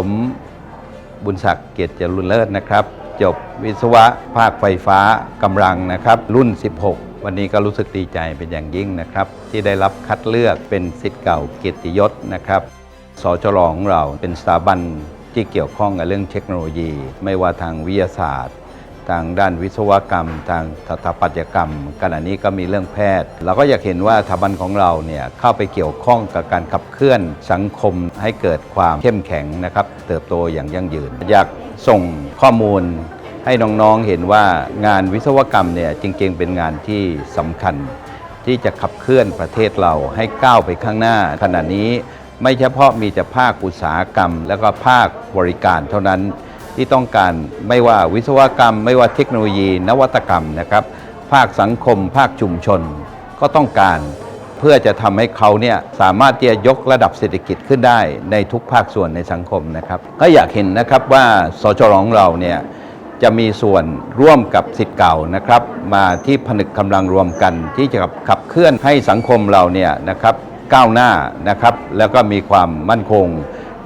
ผมบุญศักดิ์เกียรติจรุนเลิศนะครับ จบวิศวะภาคไฟฟ้ากำลังนะครับ รุ่น 16 วันนี้ก็รู้สึกดีใจเป็นอย่างยิ่งนะครับ ที่ได้รับคัดเลือกเป็นสิทธิ์เก่าเกียรติยศนะครับสจรของเราเป็นสถาบันที่เกี่ยวข้องกับเรื่องเทคโนโลยี ไม่ว่าทางวิทยาศาสตร์ ทางด้านวิศวกรรม ทางสถาปัตยกรรมขณะนี้ก็มีเรื่องแพทย์เราก็อยากเห็นว่าสถาบันของเราเนี่ยเข้าไปเกี่ยวข้องกับการขับเคลื่อนสังคมให้เกิดความเข้มแข็งนะครับ เติบโตอย่างยั่งยืน อยากส่งข้อมูลให้น้องๆเห็นว่างานวิศวกรรมเนี่ยจริงๆ เป็นงานที่สำคัญ ที่จะขับเคลื่อนประเทศเราให้ก้าวไปข้างหน้า ขณะนี้ไม่เฉพาะมีแต่ภาคอุตสาหกรรม แล้วก็ภาคบริการเท่านั้น ที่ต้องการไม่ว่าวิศวกรรม ไม่ว่าเทคโนโลยี นวัตกรรมนะครับ ภาคสังคม ภาคชุมชน ก็ต้องการเพื่อจะทำให้เขาเนี่ยสามารถที่จะยกระดับเศรษฐกิจขึ้นได้ในทุกภาคส่วนในสังคมนะครับ ก็อยากเห็นนะครับว่าสจรของเราเนี่ยจะมีส่วนร่วมกับสิทธิ์เก่านะครับ มาที่ผนึกกำลังรวมกัน ที่จะขับเคลื่อนให้สังคมเราเนี่ยนะครับก้าวหน้านะครับ แล้วก็มีความมั่นคง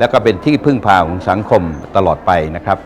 แล้วก็เป็นที่พึ่งพาของสังคมตลอดไปนะครับ